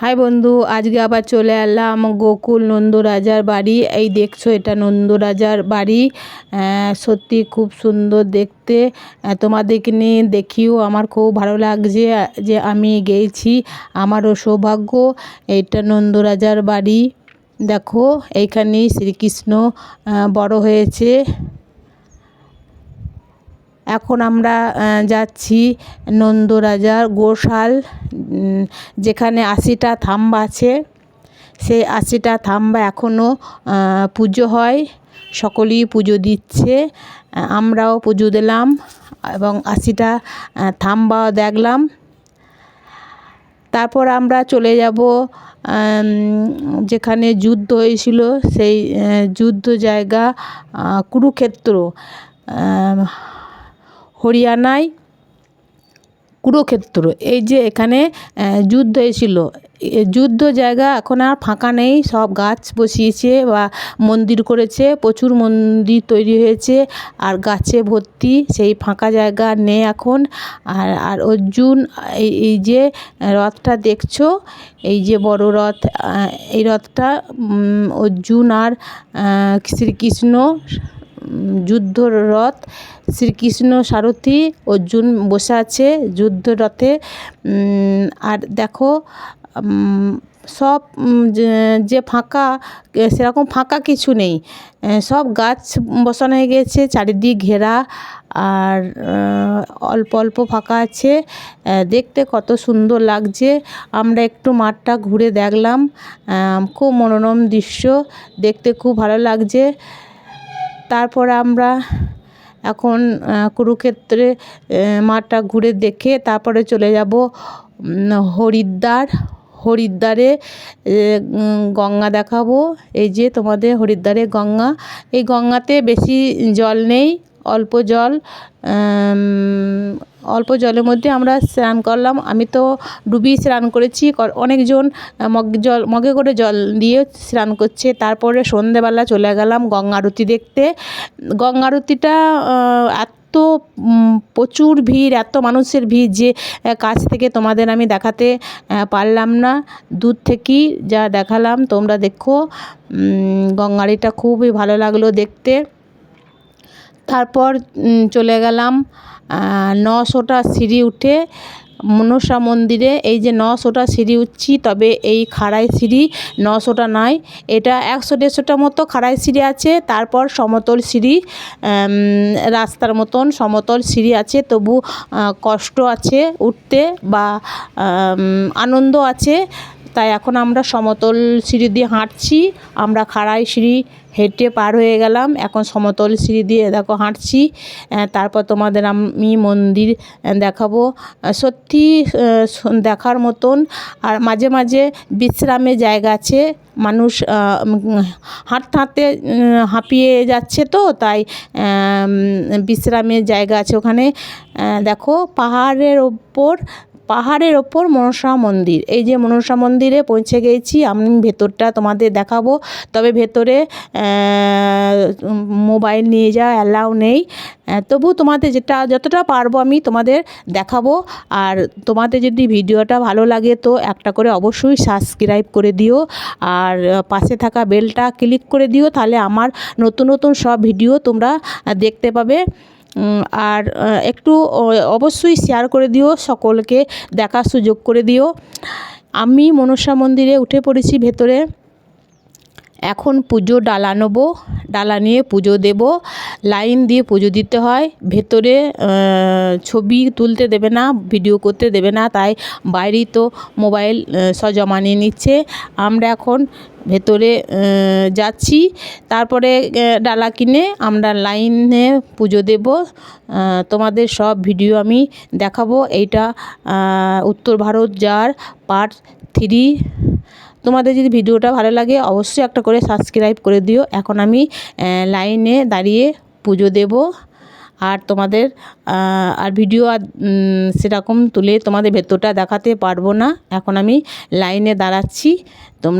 High বন্ধু, আজকে আবার চলে এলাম গোকুল নন্দরাজার বাড়ি। এই দেখছ, এটা নন্দরাজার বাড়ি। সত্যি খুব সুন্দর দেখতে। তোমাদেরকে নিয়ে দেখিও, আমার খুব ভালো লাগছে যে আমি গেছি। আমারও সৌভাগ্য, এটা নন্দরাজার বাড়ি। দেখো, এইখানেই শ্রীকৃষ্ণ বড় হয়েছে। এখন আমরা যাচ্ছি নন্দরাজার গোশাল যেখানে আশিটা থাম্বা আছে। সেই আশিটা থাম্বা এখনও পুজো হয়। সকলেই পুজো দিচ্ছে। আমরাও পুজো দিলাম এবং আশিটা আহ, থাম্বাও দেখলাম। তারপর আমরা চলে যাব যেখানে যুদ্ধ হয়েছিল সেই যুদ্ধ জায়গা কুরুক্ষেত্র। হরিয়ানায় কুরুক্ষেত্র। এই যে এখানে যুদ্ধ হয়েছিল যুদ্ধ জায়গা এখন আর ফাঁকা নেই, সব গাছ বসিয়েছে বা মন্দির করেছে, প্রচুর মন্দির তৈরি হয়েছে, আর গাছে ভর্তি, সেই ফাঁকা জায়গা নেই এখন। আর আর অর্জুন, এই যে রথটা দেখছ, এই যে বড় রথ এই রথটা অর্জুন আর শ্রীকৃষ্ণ উম, যুদ্ধ রথ শ্রীকৃষ্ণ সারথি অর্জুন বসে আছে যুদ্ধ রথে আর দেখো সব যে ফাঁকা সেরকম ফাঁকা কিছু নেই। সব গাছ বসানো হয়ে গেছে চারিদিক ঘেরা আর অল্প অল্প ফাঁকা আছে। দেখতে কত সুন্দর লাগছে। আমরা একটু মাঠটা ঘুরে দেখলাম। খুব মনোরম দৃশ্য দেখতে খুব ভালো লাগছে। তারপর আমরা এখন কুরুক্ষেত্রে মাঠটা ঘুরে দেখে তারপরে চলে যাব হরিদ্বার। হরিদ্বারে গঙ্গা দেখাবো। এই যে তোমাদের হরিদ্বারে গঙ্গা। এই গঙ্গাতে বেশি জল নেই। অল্প জল অল্প জলের মধ্যে আমরা স্নান করলাম। আমি তো ডুবি স্নান করেছি অনেকজন মগ জল, মগে করে জল দিয়ে স্নান করছে। তারপরে সন্ধেবেলা চলে গেলাম গঙ্গা আরতি দেখতে। গঙ্গা আরতিটা এত প্রচুর ভিড়, এত মানুষের ভিড় যে কাছ থেকে তোমাদের আমি দেখাতে পারলাম না। দূর থেকেই যা দেখালাম, তোমরা দেখো। গঙ্গারিটা খুবই ভালো লাগল দেখতে। তারপর চলে গেলাম নশোটা সিঁড়ি উঠে মনসা মন্দিরে। এই যে নশোটা সিঁড়ি উঠছি, তবে এই খাড়াই সিঁড়ি নশোটা নয় এটা একশো দেড়শোটা মতো খাড়াই সিঁড়ি আছে, তারপর সমতল সিঁড়ি রাস্তার মতন সমতল সিঁড়ি আছে। তবু কষ্ট আছে উঠতে বা আনন্দ আছে। তাই এখন আমরা সমতল সিঁড়ি দিয়ে হাঁটছি। আমরা খাড়াই সিঁড়ি হেঁটে পার হয়ে গেলাম। এখন সমতল সিঁড়ি দিয়ে দেখো হাঁটছি। তারপর তোমাদের আমি মন্দির দেখাবো। সত্যি দেখার মতন। আর মাঝে মাঝে বিশ্রামের জায়গা আছে। মানুষ হাঁটতে হাঁটতে হাঁপিয়ে যাচ্ছে তো, তাই বিশ্রামের জায়গা আছে ওখানে। দেখো পাহাড়ের ওপর পাহাড়ের ওপর মনসা মন্দির। এই যে মনসা মন্দিরে পৌঁছে গেছি, আমি ভেতরটা তোমাদের দেখাবো। তবে ভেতরে মোবাইল নিয়ে যাওয়া অ্যালাউ নেই। তবু তোমাদের যেটা, যতটা পারব আমি তোমাদের দেখাবো। আর তোমাদের যদি ভিডিওটা ভালো লাগে তো একটা করে অবশ্যই সাবস্ক্রাইব করে দিও। আর পাশে থাকা বেলটা ক্লিক করে দিও, তাহলে আমার নতুন নতুন সব ভিডিও তোমরা দেখতে পাবে। আর একটু অবশ্যই শেয়ার করে দিও, সকলকে দেখার সুযোগ করে দিও। আমি মনসা মন্দিরে উঠে পড়েছি ভেতরে। এখন পুজো ডালা নেব, ডালা নিয়ে পুজো দেব, লাইন দিয়ে পুজো দিতে হয়, ভেতরে ছবি তুলতে দেবে না, ভিডিও করতে দেবে না, তাই বাইরেই তো মোবাইল সজমা নিয়ে নিচ্ছে। আমরা এখন ভেতরে যাচ্ছি, তারপরে ডালা কিনে আমরা লাইনে পুজো দেব। তোমাদের সব ভিডিও আমি দেখাবো। এইটা উত্তর ভারত যার পার্ট থ্রি তোমাদের যদি ভিডিওটা ভালো লাগে, অবশ্যই একটা করে সাবস্ক্রাইব করে দিও। এখন আমি লাইনে দাঁড়িয়ে পুজো দেব। আর তোমাদের আর ভিডিও আর সেরকম তুলে তোমাদের ভেতরটা দেখাতে পারব না। এখন আমি লাইনে দাঁড়াচ্ছি। তোমরা